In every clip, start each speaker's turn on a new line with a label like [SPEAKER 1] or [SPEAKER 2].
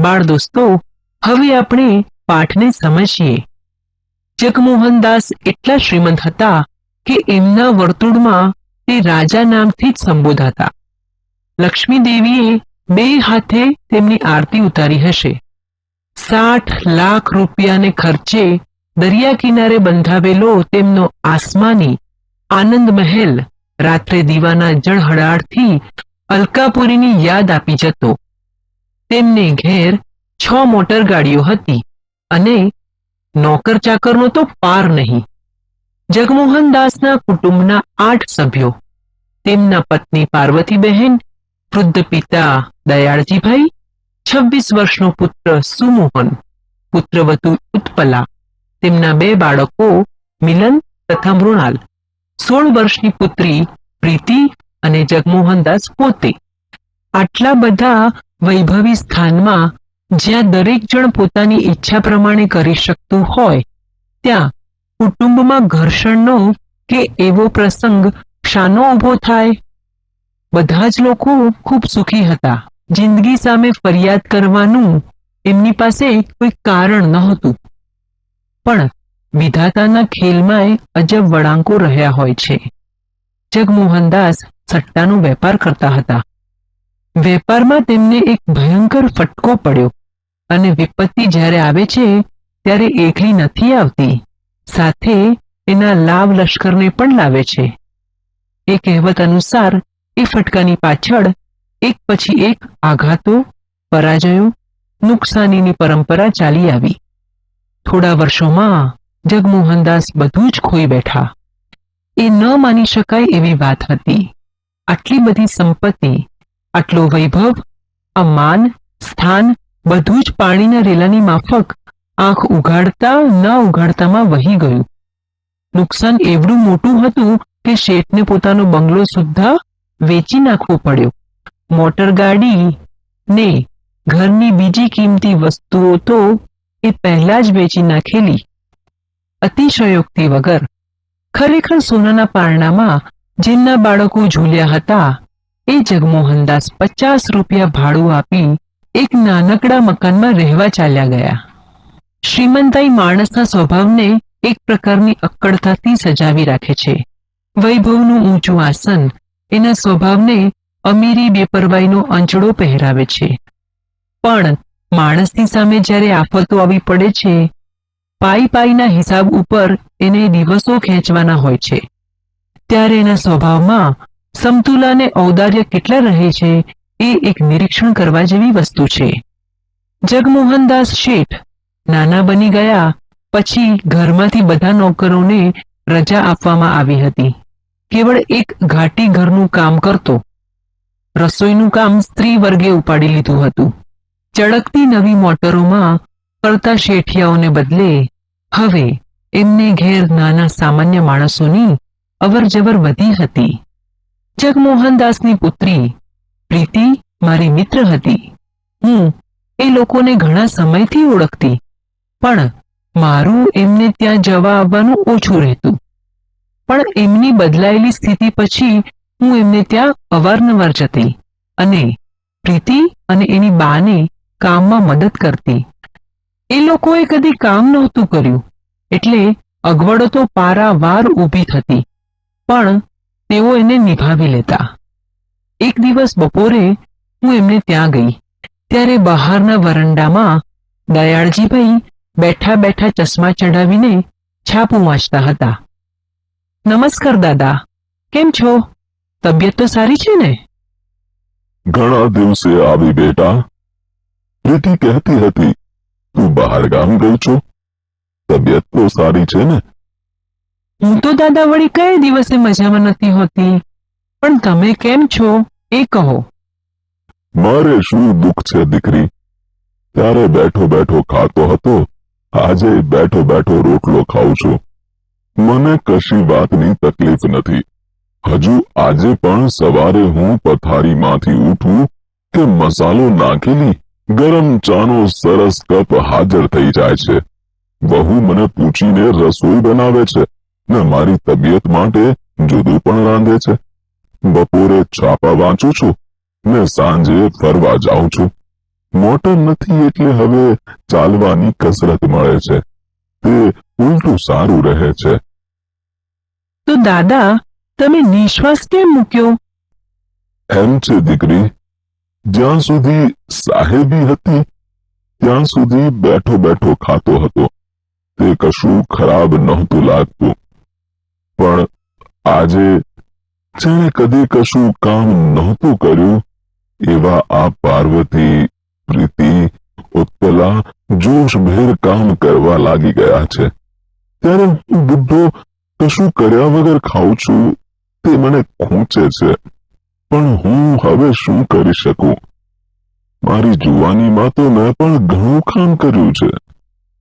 [SPEAKER 1] બાળ દોસ્તો, હવે આપણે પાઠને સમજીએ. જગમોહનદાસ એટલા શ્રીમંત હતા કે એમના વર્તુળમાં તે રાજા નામથી જ સંબોધાતા લક્ષ્મી દેવીએ બે હાથે તેમની આરતી ઉતારી હશે. સાઠ લાખ રૂપિયાને ખર્ચે દરિયા કિનારે બંધાવેલો તેમનો આસમાની આનંદ મહેલ રાત્રે દીવાના જળહળાળથી અલકાપુરીની યાદ આપી જતો. તેમને ઘેર છ મોટર ગાડીઓ હતી અને નોકર ચાકરનો તો પાર નહીં. જગમોહનદાસના કુટુંબના આઠ સભ્યો, તેમના પત્ની પાર્વતીબહેન વૃદ્ધ પિતા દયાળજીભાઈ, છવ્વીસ વર્ષનો પુત્ર સુમોહન પુત્રવતુ ઉત્પલા, તેમના બે બાળકો મિલન તથા મૃણાલ, સોળ વર્ષની પુત્રી પ્રીતિ અને જગમોહનદાસ પોતે. આટલા બધા વૈભવી સ્થાનમાં જ્યાં દરેક જણ પોતાની ઈચ્છા પ્રમાણે કરી શકતું હોય, ત્યાં કુટુંબમાં ઘર્ષણનો કે એવો પ્રસંગ શાનો ઊભો થાય. બધા જ લોકો ખૂબ સુખી હતા. જિંદગી સામે ફરિયાદ કરવાનું એમની પાસે કોઈ કારણ નહોતું પણ વિધાતાના ખેલમાંય અજબ વળાંકો રહ્યા હોય છે. જગમોહનદાસ સટ્ટાનો વેપાર કરતા હતા. વેપારમાં તેમને એક ભયંકર ફટકો પડ્યો અને વિપત્તિ જ્યારે આવે છે, ત્યારે એકલી નથી આવતી. સાથે એના લાભ લશ્કરને પણ લાવે છે. એ કહેવત અનુસાર, એ ફટકાની પાછળ એક પછી એક આઘાતો, પરાજયો, નુકસાનીની પરંપરા ચાલી આવી. થોડા વર્ષોમાં જગમોહનદાસ બધું જ ખોઈ બેઠા. એ ન માની શકાય એવી વાત હતી. આટલી બધી સંપત્તિ આટલો વૈભવ આ સ્થાન, બધું જ પાણીના રેલાની માફક આંખ ઉઘાડતા ન ઉઘાડતામાં વહી ગયું. નુકસાન એવડું મોટું હતું કે શેઠને પોતાનો બંગલો સુદ્ધા વેચી નાખવો પડ્યો. મોટર ગાડી ને ઘરની બીજી કિંમતી વસ્તુઓ તો એ પહેલા જ વેચી નાખેલી. અતિશયોક્તિ વગર. ખરેખર સોનાના પારણામાં જેમના બાળકો ઝૂલ્યા હતા એ જગમોહનદાસ પચાસ રૂપિયા ભાડું આપી એક નાનકડા મકાનમાં રહેવા ચાલ્યા ગયા. શ્રીમંતાઈ માણસના સ્વભાવને એક પ્રકારની અક્કડતાથી સજાવી રાખે છે. વૈભવનું ઊંચું આસન એના સ્વભાવને અમીરી બેપરવાઈનો અંચડો પહેરાવે છે. પણ માણસની સામે જ્યારે આફતો આવી પડે છે, પાઈ પાઈના હિસાબ ઉપર એને દિવસો ખેંચવાના હોય છે. ત્યારે એના સ્વભાવમાં સમતુલા અને ઔદાર્ય કેટલા રહે છે એ એક નિરીક્ષણ કરવા જેવી વસ્તુ છે. જગમોહનદાસ શેઠ નાના બની ગયા પછી ઘરમાંથી બધા નોકરોને રજા આપવામાં આવી હતી. કેવળ એક ઘાટી ઘરનું કામ કરતો. રસોઈનું કામ સ્ત્રી વર્ગે ઉપાડી લીધું હતું. ચળકતી નવી મોટરોમાં કરતા શેઠિયાઓને બદલે હવે એમને ઘેર નાના સામાન્ય માણસોની અવરજવર વધી હતી. જગમોહનદાસની પુત્રી. પ્રીતિ મારી મિત્ર હતી. હું એ લોકોને ઘણા સમયથી ઓળખતી. પણ મારું એમને ત્યાં જવા આવવાનું ઓછું રહેતું. પણ એમની બદલાયેલી સ્થિતિ પછી હું એમને ત્યાં અવારનવાર જતી અને પ્રીતિ અને એની બાને કામમાં મદદ કરતી. એ લોકોએ કદી કામ નહોતું કર્યું. એટલે અગવડો તો પારાવાર ઊભી થતી. પણ તેઓ એને નિભાવી લેતા. એક દિવસ બપોરે હું એમને ત્યાં ગઈ. ત્યારે બહારના વરંડામાં દયાળજીભાઈ બેઠા બેઠા ચશ્મા ચડાવીને છાપું વાંચતા હતા. નમસ્કાર દાદા, કેમ છો? તબિયત તો સારી છે ને?
[SPEAKER 2] ઘણા દિવસે આવી બેટા. પ્રીતિ કહેતી હતી, તું બહાર ગામ ગઈ છો? તબિયત તો સારી છે ને?
[SPEAKER 1] હું તો દાદા વળી કઈ દિવસે મજામાં નથી હોતી? પણ તમે કેમ છો? એ કહો.
[SPEAKER 2] મારે શું દુઃખ છે, દીકરી? ત્યારે બેઠો બેઠો ખાતો હતો, આજે બેઠો બેઠો રોટલો ખાઉં છું. મને કશી વાતની તકલીફ નથી. હજુ આજે પણ સવારે હું પથારીમાંથી ઉઠું કે મસાલો નાખેલી ગરમ ચાનો સરસ કપ હાજર થઈ જાય છે. વહુ મને પૂછીને રસોઈ બનાવે છે. ને મારી તબિયત માટે જુદું પણ રાંધે છે. બપોરે છાપા વાંચું છું ને સાંજે ફરવા જાઉં છું. મોટર નથી એટલે હવે ચાલવાની કસરત મળે છે. તે ઉલટું સારું રહે છે.
[SPEAKER 1] તો દાદા તમે નિશ્વાસ કેમ મૂક્યો?
[SPEAKER 2] એમ છે દીકરી. જ્યાં સુધી સાહેબી હતી ત્યાં સુધી બેઠો બેઠો ખાતો હતો. તે કશું ખરાબ નહોતું લાગતું. પણ આજે જેણે કદી કશું કામ નહોતું કર્યું એવા આ પાર્વતી પ્રીતિ ઉત્પલા જોશભેર કામ કરવા લાગી ગયા છે. ત્યારે હું બુદ્ધો કશું કર્યા વગર ખાઉં છું તે મને ખૂંચે છે. પણ હું હવે શું કરી શકું? મારી જુવાનીમાં તો મેં પણ ઘણું કામ કર્યું છે.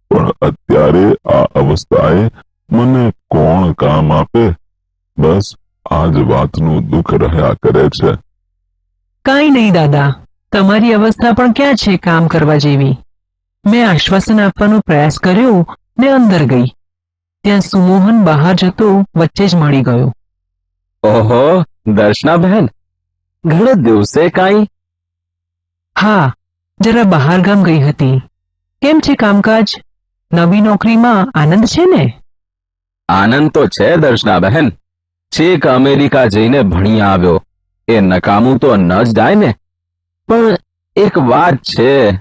[SPEAKER 2] પણ અત્યારે આ અવસ્થાએ મને કોણ કામ આપે? બસ આજ વાતનું દુઃખ રહ્યા કરે છે.
[SPEAKER 1] કાંઈ નહીં દાદા તમારી અવસ્થા પણ ક્યાં છે કામ કરવા જેવી? મેં આશ્વાસન આપવાનો પ્રયાસ કર્યો ને અંદર ગઈ. ત્યાં સુમોહન બહાર જતો વચ્ચે જ મળી ગયો.
[SPEAKER 3] ઓહો દર્શના બહેન ઘણા દિવસે કાંઈ?
[SPEAKER 1] હા જરા બહાર ગામ ગઈ હતી. કેમ છે કામકાજ? નવી નોકરીમાં આનંદ છે ને?
[SPEAKER 3] આનંદ તો છે, દર્શના બહેન. છેક અમેરિકા જઈને ભણી આવ્યો. એ નકામું તો ન જ જાય ને. પણ એક વાત છે,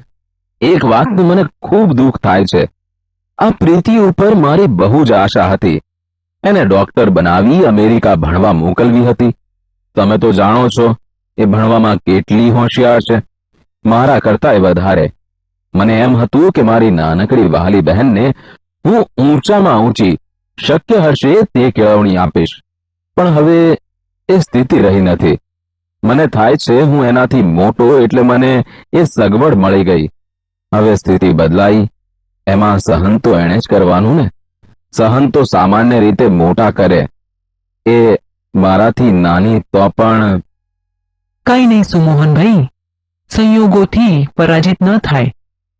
[SPEAKER 3] એક વાતનું મને ખૂબ દુઃખ થાય છે. આ પ્રીતિ ઉપર મારી બહુ જ આશા હતી. એને ડોક્ટર બનાવી અમેરિકા ભણવા મોકલવી હતી. તમે તો જાણો છો, એ ભણવામાં કેટલી હોશિયાર છે. મારા કરતાંય વધારે. મને એમ હતું કે મારી નાનકડી વહાલી બહેનને હું ઊંચામાં ઊંચી શક્ય હશે તે કેળવણી આપીશ. પણ હવે એ સ્થિતિ રહી નથી. મને થાય છે હું એનાથી મોટો એટલે મને એ સગવડ મળી ગઈ. હવે સ્થિતિ બદલાઈ. એમાં સહન તો એણે જ કરવાનું ને. સહન તો સામાન્ય રીતે મોટા કરે. એ મારાથી નાની તો પણ
[SPEAKER 1] કઈ નહીં સુમોહનભાઈ. સંયોગોથી પરાજિત ન થાય.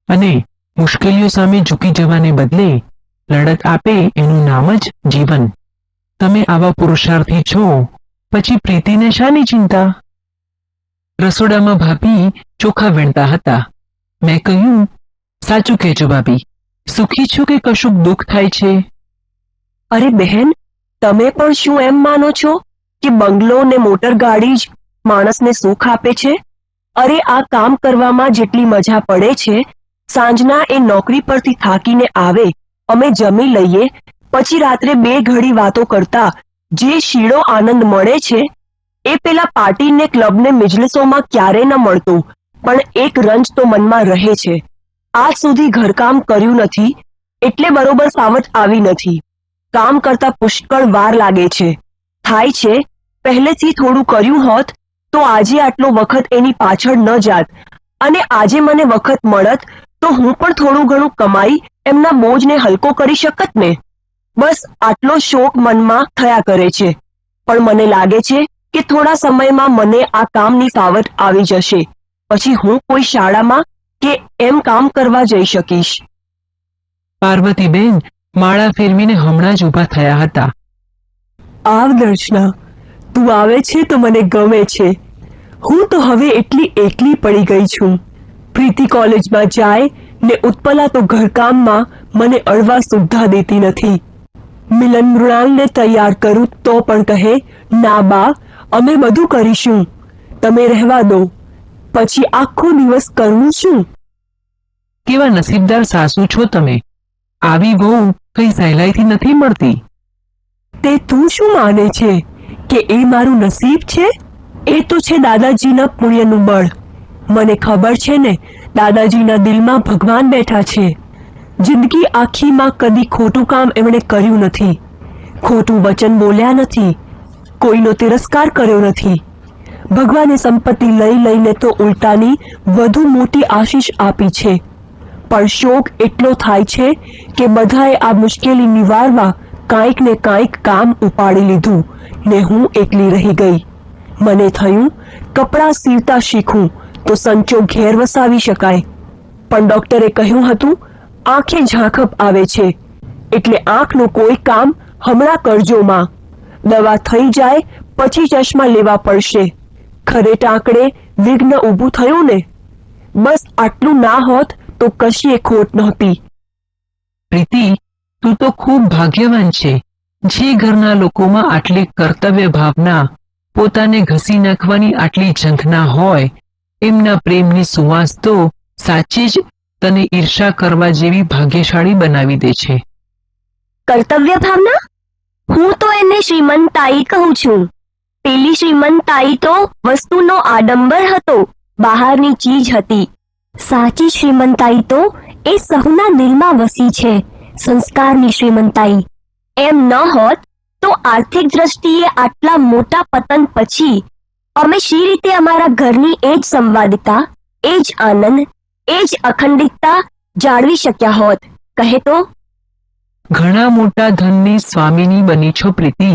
[SPEAKER 1] અને મુશ્કેલીઓ સામે ઝૂકી જવાને બદલે લડત આપે એનું નામ જ જીવન. તમે આવા પુરુષાર્થી છો, પછી પ્રીતિને શાની ચિંતા? રસોડામાં ભાભી ચોખા વીણતા હતા. મેં કહ્યું, સાચું કહેજો ભાભી, સુખી છો કે કશુંક દુઃખ થાય છે?
[SPEAKER 4] અરે બહેન, તમે પણ શું એમ માનો છો કે બંગલો ને મોટર ગાડી જ માણસને સુખ આપે છે? અરે આ કામ કરવામાં જેટલી મજા પડે છે, સાંજના એ નોકરી પરથી થાકીને આવે અમે જમી લઈએ, પછી રાત્રે બે ઘડી વાતો કરતા, જે શીળો આનંદ મળે છે, એ પેલા પાર્ટી ને ક્લબને મિજલિસોમાં ક્યારે ન મળતો, પણ એક રંજ તો મનમાં રહે છે. આજ સુધી ઘરકામ કર્યું નથી, એટલે બરોબર સાવટ આવી નથી. કામ કરતા પુષ્કળ વાર લાગે છે. થાય છે, પહેલેથી થોડું કર્યું હોત, તો આજે આટલો વખત એની પાછળ ન જાત. અને આજે મને વખત મળત, તો હું પણ થોડું ઘણું કમાઈ એમના બોજને હલકો કરી શકત ને? બસ આટલો શોક મનમાં થયા કરે છે. પણ મને લાગે છે કે થોડા સમયમાં મને આ કામની ફાવટ આવી જશે. પછી હું કોઈ શાળામાં કે એમ કામ કરવા જઈ શકીશ.
[SPEAKER 1] પાર્વતીબેન માળા ફેરવીને હમણાં જ ઊભા થયા હતા.
[SPEAKER 4] આવ દર્શના તું આવે છે તો મને ગમે છે. હું તો હવે એટલી એકલી પડી ગઈ છું. પ્રીતિ કોલેજમાં જાય ને ઉત્પલા તો ઘરકામમાં મને અડવા સુદ્ધા દેતી નથી. મિલન મૃણાલને તૈયાર કરું તો પણ કહે ના બા અમે બધું કરીશું. તમે રહેવા દો. પછી આખો દિવસ કરવું શું
[SPEAKER 1] કેવા નસીબદાર સાસુ છો તમે? આવી વહુ કઈ સહેલાઈથી નથી મળતી?
[SPEAKER 4] તે તું શું માને છે? કે એ મારું નસીબ છે? એ તો છે દાદાજીના પુણ્યનું બળ. મને ખબર છે ને દાદાજીના દિલમાં ભગવાન બેઠા છે. જિંદગી આખીમાં કદી ખોટું કામ એમણે કર્યું નથી. ખોટું વચન બોલ્યા નથી. કોઈનો તિરસ્કાર કર્યો નથી. ભગવાને સંપત્તિ લઈ લઈને તો ઉલટાની વધુ મોટી આશીષ આપી છે. પણ શોક એટલો થાય છે કે બધાએ આ મુશ્કેલી નિવારવા કાંઈક ને કાંઈક કામ ઉપાડી લીધું ને હું એકલી રહી ગઈ. મને થયું, કપડાં સીવતા શીખું તો સંચો ઘેર વસાવી શકાય. પણ ડોક્ટરે કહ્યું હતું, આંખે ઝાંખપ આવે છે. એટલે આંખનું કોઈ કામ હમણાં કરજો માં. દવા થઈ જાય, પછી ચશ્મા લેવા પડશે. ખરે ટાંકડે વિઘ્ન ઊભું થયું ને?
[SPEAKER 5] બસ આટલું ના હોત તો કશીએ ખોટ નહોતી.
[SPEAKER 1] પ્રીતિ, તું તો ખૂબ ભાગ્યવાન છે. જે ઘરના લોકોમાં આટલી કર્તવ્ય ભાવના પોતાને ઘસી નાખવાની આટલી ઝંખના હોય એમના પ્રેમની સુવાસ તો સાચી જ તને ઈર્ષા કરવા જેવી ભાગ્યશાળી બનાવી દે છે.
[SPEAKER 4] કર્તવ્ય ભાવના? હું તો એને શ્રીમંતાઈ કહું છું. પેલી શ્રીમંતાઈ તો વસ્તુનો આડંબર હતો, બહારની ચીજ હતી. સાચી શ્રીમંતાઈ તો એ સહુના દિલમાં વસી છે, સંસ્કારની શ્રીમંતાઈ. એમ ન હોત તો આર્થિક દ્રષ્ટિએ આટલા મોટા પતન પછી અમે શી રીતે અમારા ઘરની એ જ સંવાદિતા એ જ આનંદ એ જ અખંડિતતા જાળવી શક્યા હોત? કહે તો,
[SPEAKER 1] ઘણા મોટા ધનની સ્વામીની બની છો પ્રીતિ.